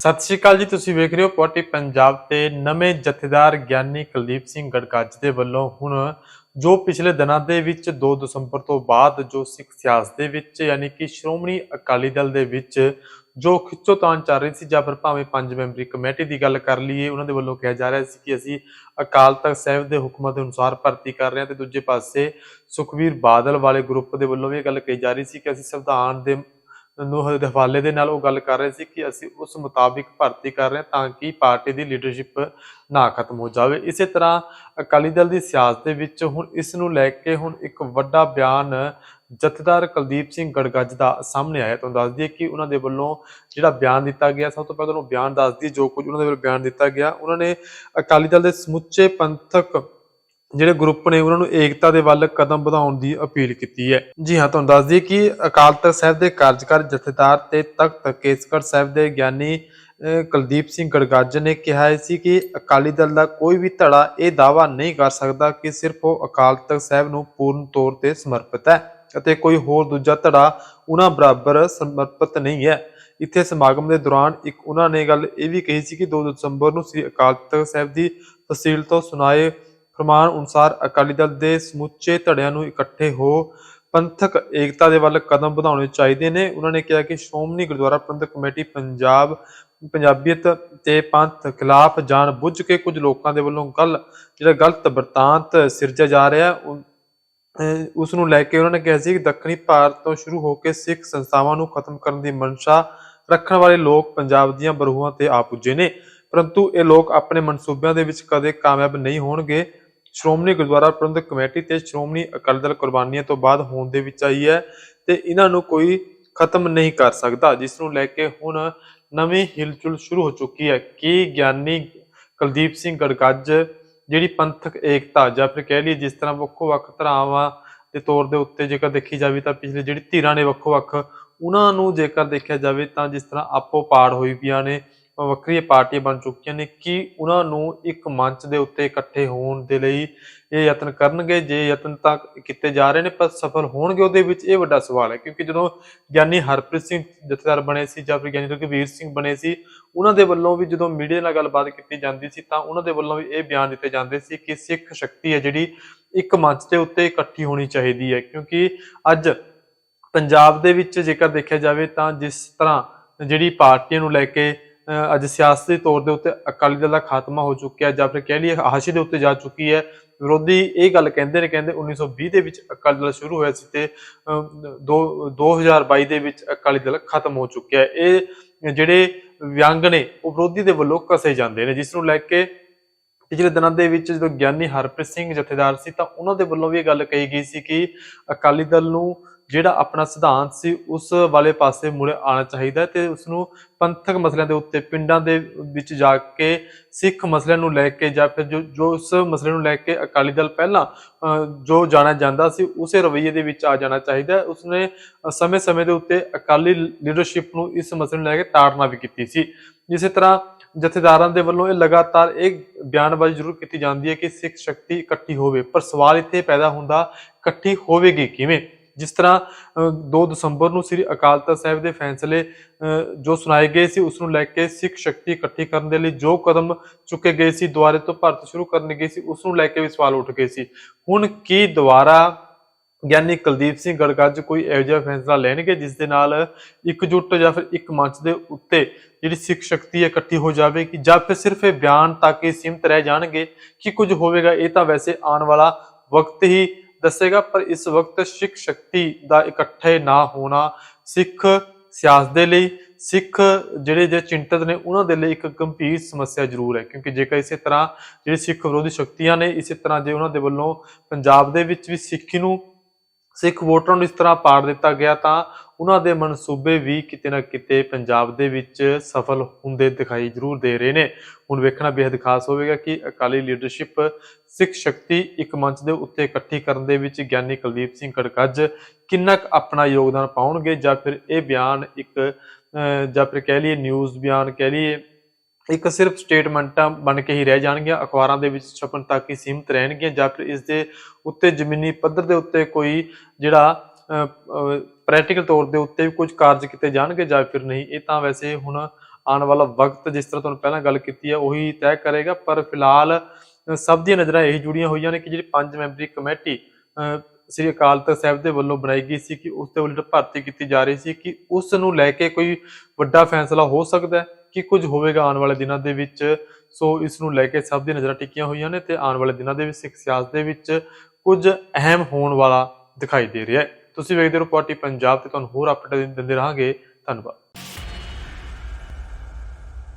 ਸਤਿ ਸ਼੍ਰੀ ਅਕਾਲ ਜੀ, ਤੁਸੀਂ ਵੇਖ ਰਹੇ ਹੋ ਪੋਟੀ ਪੰਜਾਬ ਤੇ ਨਵੇਂ ਜਥੇਦਾਰ ਗਿਆਨੀ ਕੁਲਦੀਪ ਸਿੰਘ ਗੜਗੱਜ ਦੇ ਵੱਲੋਂ ਹੁਣ ਜੋ ਪਿਛਲੇ ਦਿਨਾਂ ਦੇ ਵਿੱਚ 2 ਦਸੰਬਰ ਤੋਂ ਬਾਅਦ ਜੋ ਸਿੱਖ ਸਿਆਸਤ ਦੇ ਵਿੱਚ ਯਾਨੀ ਕਿ ਸ਼੍ਰੋਮਣੀ ਅਕਾਲੀ ਦਲ ਦੇ ਵਿੱਚ ਜੋ ਖਿੱਚੋਤਾਨ ਚੱਲ ਰਹੀ ਸੀ ਜਾਂ ਫਿਰ ਭਾਵੇਂ ਪੰਜ ਮੈਂਬਰੀ ਕਮੇਟੀ ਦੀ ਗੱਲ ਕਰ ਲਈਏ, ਉਹਨਾਂ ਦੇ ਵੱਲੋਂ ਕਿਹਾ ਜਾ ਰਿਹਾ ਸੀ ਕਿ ਅਸੀਂ ਅਕਾਲ ਤਖਤ ਸਾਹਿਬ ਦੇ ਹੁਕਮਾਂ ਦੇ ਅਨੁਸਾਰ ਭਰਤੀ ਕਰ ਰਹੇ ਹਾਂ ਤੇ ਦੂਜੇ ਪਾਸੇ ਸੁਖਵੀਰ ਬਾਦਲ ਵਾਲੇ ਗਰੁੱਪ ਦੇ ਵੱਲੋਂ ਵੀ ਇਹ ਗੱਲ ਕਹੀ ਜਾ ਰਹੀ ਸੀ ਕਿ ਅਸੀਂ ਸੰਵਿਧਾਨ ਦੇ ਨੂੰ ਦੇ ਹਵਾਲੇ ਦੇ ਨਾਲ ਉਹ ਗੱਲ ਕਰ ਰਹੇ ਸੀ ਕਿ ਅਸੀਂ ਉਸ ਮੁਤਾਬਿਕ ਭਰਤੀ ਕਰ ਰਹੇ ਹਾਂ ਤਾਂ ਕਿ ਪਾਰਟੀ ਦੀ ਲੀਡਰਸ਼ਿਪ ਨਾ ਖਤਮ ਹੋ ਜਾਵੇ। ਇਸੇ ਤਰ੍ਹਾਂ ਅਕਾਲੀ ਦਲ ਦੀ ਸਿਆਸਤ ਦੇ ਵਿੱਚ ਹੁਣ ਇਸ ਨੂੰ ਲੈ ਕੇ ਹੁਣ ਇੱਕ ਵੱਡਾ ਬਿਆਨ ਜਥੇਦਾਰ ਕੁਲਦੀਪ ਸਿੰਘ ਗੜਗੱਜ ਦਾ ਸਾਹਮਣੇ ਆਇਆ। ਤੁਹਾਨੂੰ ਦੱਸ ਦਈਏ ਕਿ ਉਹਨਾਂ ਦੇ ਵੱਲੋਂ ਜਿਹੜਾ ਬਿਆਨ ਦਿੱਤਾ ਗਿਆ, ਸਭ ਤੋਂ ਪਹਿਲਾਂ ਤੁਹਾਨੂੰ ਬਿਆਨ ਦੱਸ ਦਈਏ ਜੋ ਕੁਝ ਉਹਨਾਂ ਦੇ ਵੱਲੋਂ ਬਿਆਨ ਦਿੱਤਾ ਗਿਆ। ਉਹਨਾਂ ਨੇ ਅਕਾਲੀ ਦਲ ਦੇ ਸਮੁੱਚੇ ਪੰਥਕ ਜਿਹੜੇ ਗਰੁੱਪ ਨੇ ਉਹਨਾਂ ਨੂੰ ਏਕਤਾ ਦੇ ਵੱਲ ਕਦਮ ਵਧਾਉਣ ਦੀ ਅਪੀਲ ਕੀਤੀ ਹੈ। ਜੀ ਹਾਂ, ਤੁਹਾਨੂੰ ਦੱਸ ਦਈਏ ਕਿ ਅਕਾਲ ਤਖਤ ਸਾਹਿਬ ਦੇ ਕਾਰਜਕਾਰੀ ਜਥੇਦਾਰ ਤੇ ਤਖਤ ਕੇਸਗੜ੍ਹ ਸਾਹਿਬ ਦੇ ਗਿਆਨੀ ਕੁਲਦੀਪ ਸਿੰਘ ਗੜਗਾਜਰ ਨੇ ਕਿਹਾ ਸੀ ਕਿ ਅਕਾਲੀ ਦਲ ਦਾ ਕੋਈ ਵੀ ਧੜਾ ਇਹ ਦਾਅਵਾ ਨਹੀਂ ਕਰ ਸਕਦਾ ਕਿ ਸਿਰਫ ਉਹ ਅਕਾਲ ਤਖਤ ਸਾਹਿਬ ਨੂੰ ਪੂਰਨ ਤੌਰ ਤੇ ਸਮਰਪਿਤ ਹੈ ਅਤੇ ਕੋਈ ਹੋਰ ਦੂਜਾ ਧੜਾ ਉਹਨਾਂ ਬਰਾਬਰ ਸਮਰਪਿਤ ਨਹੀਂ ਹੈ। ਇੱਥੇ ਸਮਾਗਮ ਦੇ ਦੌਰਾਨ ਇੱਕ ਉਹਨਾਂ ਨੇ ਗੱਲ ਇਹ ਵੀ ਕਹੀ ਸੀ ਕਿ 2 ਦਸੰਬਰ ਨੂੰ ਸ੍ਰੀ ਅਕਾਲ ਤਖਤ ਸਾਹਿਬ ਦੀ ਤਹਿਸੀਲ ਤੋਂ ਸੁਣਾਏ ਫਰਮਾਨ ਅਨੁਸਾਰ ਅਕਾਲੀ ਦਲ ਦੇ ਸਮੁੱਚੇ ਧੜਿਆਂ ਨੂੰ ਇਕੱਠੇ ਹੋ ਪੰਥਕ ਏਕਤਾ ਦੇ ਵੱਲ ਕਦਮ ਵਧਾਉਣੇ ਚਾਹੀਦੇ ਨੇ। ਉਹਨਾਂ ਨੇ ਕਿਹਾ ਕਿ ਸ਼੍ਰੋਮਣੀ ਗੁਰਦੁਆਰਾ ਪ੍ਰਬੰਧਕ ਕਮੇਟੀ ਪੰਜਾਬ, ਪੰਜਾਬੀਅਤ ਤੇ ਪੰਥ ਖਿਲਾਫ ਜਾਣ ਬੁੱਝ ਕੇ ਕੁਝ ਲੋਕਾਂ ਦੇ ਵੱਲੋਂ ਗੱਲ, ਜਿਹੜਾ ਗਲਤ ਵਰਤਾਂਤ ਸਿਰਜਿਆ ਜਾ ਰਿਹਾ ਉਸ ਨੂੰ ਲੈ ਕੇ ਉਹਨਾਂ ਨੇ ਕਿਹਾ ਸੀ ਕਿ ਦੱਖਣੀ ਭਾਰਤ ਤੋਂ ਸ਼ੁਰੂ ਹੋ ਕੇ ਸਿੱਖ ਸੰਸਥਾਵਾਂ ਨੂੰ ਖਤਮ ਕਰਨ ਦੀ ਮਨਸ਼ਾ ਰੱਖਣ ਵਾਲੇ ਲੋਕ ਪੰਜਾਬ ਦੀਆਂ ਬਰੂਹਾਂ ਤੇ ਆ ਪੁੱਜੇ ਨੇ। ਪਰੰਤੂ ਇਹ ਲੋਕ ਆਪਣੇ ਮਨਸੂਬਿਆਂ ਦੇ ਵਿੱਚ ਕਦੇ ਕਾਮਯਾਬ ਨਹੀਂ ਹੋਣਗੇ। ਸ਼੍ਰੋਮਣੀ ਗੁਰਦੁਆਰਾ ਪ੍ਰਬੰਧਕ ਕਮੇਟੀ ਤੇ ਸ਼੍ਰੋਮਣੀ ਅਕਾਲੀ ਦਲ ਕੁਰਬਾਨੀਆਂ ਤੋਂ ਬਾਅਦ ਹੋਣ ਦੇ ਵਿੱਚ ਆਈ ਹੈ ਤੇ ਇਹਨਾਂ ਨੂੰ ਕੋਈ ਖਤਮ ਨਹੀਂ ਕਰ ਸਕਦਾ, ਜਿਸ ਨੂੰ ਲੈ ਕੇ ਹੁਣ ਨਵੀਂ ਹਿਲਚੁਲ ਸ਼ੁਰੂ ਹੋ ਚੁੱਕੀ ਹੈ। ਕਿ ਗਿਆਨੀ ਕੁਲਦੀਪ ਸਿੰਘ ਗੜਗੱਜ, ਜਿਹੜੀ ਪੰਥਕ ਏਕਤਾ ਜਾਂ ਫਿਰ ਕਹਿ ਲਈਏ ਜਿਸ ਤਰ੍ਹਾਂ ਵੱਖੋ ਵੱਖ ਧਰਾਵਾਂ ਦੇ ਤੌਰ ਦੇ ਉੱਤੇ ਜੇਕਰ ਦੇਖੀ ਜਾਵੇ ਤਾਂ ਪਿਛਲੇ ਜਿਹੜੀ ਧਿਰਾਂ ਨੇ ਵੱਖੋ ਵੱਖ ਉਹਨਾਂ ਨੂੰ ਜੇਕਰ ਦੇਖਿਆ ਜਾਵੇ ਤਾਂ ਜਿਸ ਤਰ੍ਹਾਂ ਆਪੋ ਪਾੜ ਹੋਈ ਪਈਆਂ ਨੇ ਵੱਖਰੀਆਂ ਪਾਰਟੀਆਂ ਬਣ ਚੁੱਕੀਆਂ ਨੇ ਕਿ ਉਹਨਾਂ ਨੂੰ ਇੱਕ ਮੰਚ ਦੇ ਉੱਤੇ ਇਕੱਠੇ ਹੋਣ ਦੇ ਲਈ ਇਹ ਯਤਨ ਕਰਨਗੇ, ਜੇ ਯਤਨ ਤਾਂ ਕੀਤੇ ਜਾ ਰਹੇ ਨੇ ਪਰ ਸਫਲ ਹੋਣਗੇ ਉਹਦੇ ਵਿੱਚ ਇਹ ਵੱਡਾ ਸਵਾਲ ਹੈ ਕਿਉਂਕਿ ਜਦੋਂ ਗਿਆਨੀ ਹਰਪ੍ਰੀਤ ਸਿੰਘ ਜਥੇਦਾਰ ਬਣੇ ਸੀ ਜਾਂ ਫਿਰ ਗਿਆਨੀ ਰਘਵੀਰ ਸਿੰਘ ਬਣੇ ਸੀ, ਉਹਨਾਂ ਦੇ ਵੱਲੋਂ ਵੀ ਜਦੋਂ ਮੀਡੀਆ ਨਾਲ ਗੱਲਬਾਤ ਕੀਤੀ ਜਾਂਦੀ ਸੀ ਤਾਂ ਉਹਨਾਂ ਦੇ ਵੱਲੋਂ ਵੀ ਇਹ ਬਿਆਨ ਦਿੱਤੇ ਜਾਂਦੇ ਸੀ ਕਿ ਸਿੱਖ ਸ਼ਕਤੀ ਹੈ ਜਿਹੜੀ ਇੱਕ ਮੰਚ ਦੇ ਉੱਤੇ ਇਕੱਠੀ ਹੋਣੀ ਚਾਹੀਦੀ ਹੈ ਕਿਉਂਕਿ ਅੱਜ ਪੰਜਾਬ ਦੇ ਵਿੱਚ ਜੇਕਰ ਦੇਖਿਆ ਜਾਵੇ ਤਾਂ ਜਿਸ ਤਰ੍ਹਾਂ ਜਿਹੜੀ ਪਾਰਟੀਆਂ ਨੂੰ ਲੈ ਕੇ ਅੱਜ ਸਿਆਸੀ ਤੌਰ ਦੇ ਉੱਤੇ ਅਕਾਲੀ ਦਲ ਦਾ ਖਾਤਮਾ ਹੋ ਚੁੱਕਿਆ ਜਾਂ ਫਿਰ ਕਹਿ ਲਈਏ ਹਾਸ਼ੀ ਦੇ ਉੱਤੇ ਜਾ ਚੁੱਕੀ ਹੈ। ਵਿਰੋਧੀ ਇਹ ਗੱਲ ਕਹਿੰਦੇ ਨੇ ਕਹਿੰਦੇ 1920 ਦੇ ਵਿੱਚ ਅਕਾਲੀ ਦਲ ਸ਼ੁਰੂ ਹੋਇਆ ਸੀ ਤੇ ਅਹ, ਦੋ 2022 ਦੇ ਵਿੱਚ ਅਕਾਲੀ ਦਲ ਖਤਮ ਹੋ ਚੁੱਕਿਆ ਇਹ ਜਿਹੜੇ ਵਿਅੰਗ ਨੇ ਉਹ ਵਿਰੋਧੀ ਦੇ ਵੱਲੋਂ ਕਸੇ ਜਾਂਦੇ ਨੇ। ਜਿਸ ਨੂੰ ਲੈ ਕੇ ਪਿਛਲੇ ਦਿਨਾਂ ਦੇ ਵਿੱਚ ਜਦੋਂ ਗਿਆਨੀ ਹਰਪ੍ਰੀਤ ਸਿੰਘ ਜਥੇਦਾਰ ਸੀ ਤਾਂ ਉਹਨਾਂ ਦੇ ਵੱਲੋਂ ਵੀ ਇਹ ਗੱਲ ਕਹੀ ਗਈ ਸੀ ਕਿ ਅਕਾਲੀ ਦਲ ਨੂੰ ਜਿਹੜਾ ਆਪਣਾ ਸਿਧਾਂਤ ਸੀ, ਉਸ ਵਾਲੇ ਪਾਸੇ ਮੁੜੇ ਆਉਣਾ ਚਾਹੀਦਾ ਹੈ ਤੇ ਉਸ ਨੂੰ ਪੰਥਕ ਮਸਲਿਆਂ ਦੇ ਉੱਤੇ, ਪਿੰਡਾਂ ਦੇ ਵਿੱਚ ਜਾ ਕੇ, ਸਿੱਖ ਮਸਲਿਆਂ ਨੂੰ ਲੈ ਕੇ ਜਾਂ ਫਿਰ ਜੋ ਜੋ ਉਸ ਮਸਲੇ ਨੂੰ ਲੈ ਕੇ ਅਕਾਲੀ ਦਲ ਪਹਿਲਾਂ ਜੋ ਜਾਣਿਆ ਜਾਂਦਾ ਸੀ, ਉਸੇ ਰਵੱਈਏ ਦੇ ਵਿੱਚ ਆ ਜਾਣਾ ਚਾਹੀਦਾ। ਉਸਨੇ ਸਮੇਂ-ਸਮੇਂ ਦੇ ਉੱਤੇ ਅਕਾਲੀ ਲੀਡਰਸ਼ਿਪ ਨੂੰ ਇਸ ਮਸਲੇ ਨੂੰ ਲੈ ਕੇ ਤਾੜਨਾ ਵੀ ਕੀਤੀ ਸੀ। ਇਸੇ ਤਰ੍ਹਾਂ ਜਥੇਦਾਰਾਂ ਦੇ ਵੱਲੋਂ ਇਹ ਲਗਾਤਾਰ ਇਹ ਬਿਆਨਬਾਜ਼ੀ ਜ਼ਰੂਰ ਕੀਤੀ ਜਾਂਦੀ ਹੈ ਕਿ ਸਿੱਖ ਸ਼ਕਤੀ ਇਕੱਠੀ ਹੋਵੇ, ਪਰ ਸਵਾਲ ਇੱਥੇ ਪੈਦਾ ਹੁੰਦਾ, ਇਕੱਠੀ ਹੋਵੇਗੀ ਕਿਵੇਂ? ਜਿਸ ਤਰ੍ਹਾਂ ਅਹ, 2 ਦਸੰਬਰ ਨੂੰ ਸ੍ਰੀ ਅਕਾਲ ਤਖਤ ਸਾਹਿਬ ਦੇ ਫੈਸਲੇ ਅਹ, ਜੋ ਸੁਣਾਏ ਗਏ ਸੀ ਉਸ ਨੂੰ ਲੈ ਕੇ ਸਿੱਖ ਸ਼ਕਤੀ ਇਕੱਠੀ ਕਰਨ ਦੇ ਲਈ ਜੋ ਕਦਮ ਚੁੱਕੇ ਗਏ ਸੀ ਦੁਆਰੇ ਤੋਂ ਭਾਰਤ ਸ਼ੁਰੂ ਕਰਨ ਗਏ ਸੀ ਉਸ ਨੂੰ ਲੈ ਕੇ ਵੀ ਸਵਾਲ ਉੱਠ ਗਏ ਸੀ। ਹੁਣ ਕੀ ਦੁਬਾਰਾ ਗਿਆਨੀ ਕੁਲਦੀਪ ਸਿੰਘ ਗੜਗੱਜ ਕੋਈ ਇਹੋ ਜਿਹਾ ਫੈਸਲਾ ਲੈਣਗੇ ਜਿਸ ਦੇ ਨਾਲ ਇਕਜੁੱਟ ਜਾਂ ਫਿਰ ਇੱਕ ਮੰਚ ਦੇ ਉੱਤੇ ਜਿਹੜੀ ਸਿੱਖ ਸ਼ਕਤੀ ਹੈ ਇਕੱਠੀ ਹੋ ਜਾਵੇਗੀ ਜਾਂ ਫਿਰ ਸਿਰਫ ਇਹ ਬਿਆਨ ਤੱਕ ਹੀ ਸੀਮਤ ਰਹਿ ਜਾਣਗੇ ਕਿ ਕੁਝ ਹੋਵੇਗਾ ਇਹ ਤਾਂ ਵੈਸੇ ਆਉਣ ਵਾਲਾ ਵਕਤ ਹੀ ਦੱਸੇਗਾ, ਪਰ ਇਸ ਵਕਤ ਸਿੱਖ ਸ਼ਕਤੀ ਦਾ ਇਕੱਠੇ ਨਾ ਹੋਣਾ ਸਿੱਖ ਸਿਆਸਤ ਦੇ ਲਈ, ਸਿੱਖ ਜਿਹੜੇ ਜੇ ਚਿੰਤਤ ਨੇ, ਉਹਨਾਂ ਦੇ ਲਈ ਇੱਕ ਗੰਭੀਰ ਸਮੱਸਿਆ ਜ਼ਰੂਰ ਹੈ। ਕਿਉਂਕਿ ਜੇਕਰ ਇਸੇ ਤਰ੍ਹਾਂ ਜਿਹੜੇ ਸਿੱਖ ਵਿਰੋਧੀ ਸ਼ਕਤੀਆਂ ਨੇ, ਇਸੇ ਤਰ੍ਹਾਂ ਜੇ ਉਹਨਾਂ ਦੇ ਵੱਲੋਂ ਪੰਜਾਬ ਦੇ ਵਿੱਚ ਵੀ ਸਿੱਖੀ ਨੂੰ ਸਿੱਖ ਵੋਟਰਾਂ ਨੂੰ ਇਸ ਤਰ੍ਹਾਂ ਪਾੜ ਦਿੱਤਾ ਗਿਆ ਤਾਂ ਉਹਨਾਂ ਦੇ ਮਨਸੂਬੇ ਵੀ ਕਿਤੇ ਨਾ ਕਿਤੇ ਪੰਜਾਬ ਦੇ ਵਿੱਚ ਸਫਲ ਹੁੰਦੇ ਦਿਖਾਈ ਜ਼ਰੂਰ ਦੇ ਰਹੇ ਨੇ। ਹੁਣ ਵੇਖਣਾ ਬੇहद ਖਾਸ ਹੋਵੇਗਾ ਕਿ ਅਕਾਲੀ ਲੀਡਰਸ਼ਿਪ ਸਿੱਖ ਸ਼ਕਤੀ ਇੱਕ ਮੰਚ ਦੇ ਉੱਤੇ ਇਕੱਠੀ ਕਰਨ ਦੇ ਵਿੱਚ ਗਿਆਨੀ ਕੁਲਦੀਪ ਸਿੰਘ ਕੜਕੱਜ ਕਿੰਨਾ ਕੁ ਆਪਣਾ ਯੋਗਦਾਨ ਪਾਉਣਗੇ ਜਾਂ ਫਿਰ ਇਹ ਬਿਆਨ ਇੱਕ ਜਾਂ ਫਿਰ ਕਹਿ ਲਈਏ ਨਿਊਜ਼ ਬਿਆਨ, ਕਹਿ ਲਈਏ ਇੱਕ ਸਿਰਫ ਸਟੇਟਮੈਂਟਾਂ ਬਣ ਕੇ ਹੀ ਰਹਿ ਜਾਣਗੀਆਂ ਅਖਬਾਰਾਂ ਦੇ ਵਿੱਚ ਛਪਣ ਤੱਕ ਹੀ ਸੀਮਤ ਰਹਿਣਗੀਆਂ ਜਾਂ ਫਿਰ ਇਸ ਦੇ ਉੱਤੇ ਜ਼ਮੀਨੀ ਪੱਧਰ ਦੇ ਉੱਤੇ ਕੋਈ ਜਿਹੜਾ ਪ੍ਰੈਕਟੀਕਲ ਤੌਰ ਦੇ ਉੱਤੇ ਵੀ ਕੁਝ ਕਾਰਜ ਕੀਤੇ ਜਾਣਗੇ ਜਾਂ ਫਿਰ ਨਹੀਂ ਇਹ ਤਾਂ ਵੈਸੇ ਹੁਣ ਆਉਣ ਵਾਲਾ ਵਕਤ ਜਿਸ ਤਰ੍ਹਾਂ ਤੁਹਾਨੂੰ ਪਹਿਲਾਂ ਗੱਲ ਕੀਤੀ ਹੈ ਉਹੀ ਤੈਅ ਕਰੇਗਾ। ਪਰ ਫਿਲਹਾਲ ਸਭ ਦੀਆਂ ਨਜ਼ਰਾਂ ਇਹੀ ਜੁੜੀਆਂ ਹੋਈਆਂ ਨੇ ਕਿ ਜਿਹੜੀ ਪੰਜ ਮੈਂਬਰੀ ਕਮੇਟੀ ਅ, ਸ੍ਰੀ ਅਕਾਲ ਤਖਤ ਸਾਹਿਬ ਦੇ ਵੱਲੋਂ ਬਣਾਈ ਗਈ ਸੀ ਕਿ ਉਸ ਦੇ ਵੱਲੋਂ ਭਰਤੀ ਕੀਤੀ ਜਾ ਰਹੀ ਸੀ ਕਿ ਉਸ ਨੂੰ ਲੈ ਕੇ ਕੋਈ ਵੱਡਾ ਫੈਸਲਾ ਹੋ ਸਕਦਾ ਹੈ। ਕਿ ਕੁਝ ਹੋਵੇਗਾ ਆਉਣ ਵਾਲੇ ਦਿਨਾਂ ਦੇ ਵਿੱਚ। ਸੋ ਇਸ ਨੂੰ ਲੈ ਕੇ ਸਭ ਦੀ ਨਜ਼ਰਾਂ ਟਿਕੀਆਂ ਹੋਈਆਂ ਨੇ ਤੇ ਆਉਣ ਵਾਲੇ ਦਿਨਾਂ ਦੇ ਵਿੱਚ, ਸਿੱਖ ਸਿਆਸਤ ਦੇ ਵਿੱਚ ਕੁਝ ਅਹਿਮ ਹੋਣ ਵਾਲਾ ਦਿਖਾਈ ਦੇ ਰਿਹਾ ਹੈ। ਤੁਸੀਂ ਵੇਖਦੇ ਰਹੋ ਪਾਰਟੀ ਪੰਜਾਬ ਤੇ ਤੁਹਾਨੂੰ ਹੋਰ ਅਪਡੇਟ ਦਿੰਦੇ ਰਹਾਂਗੇ। ਧੰਨਵਾਦ।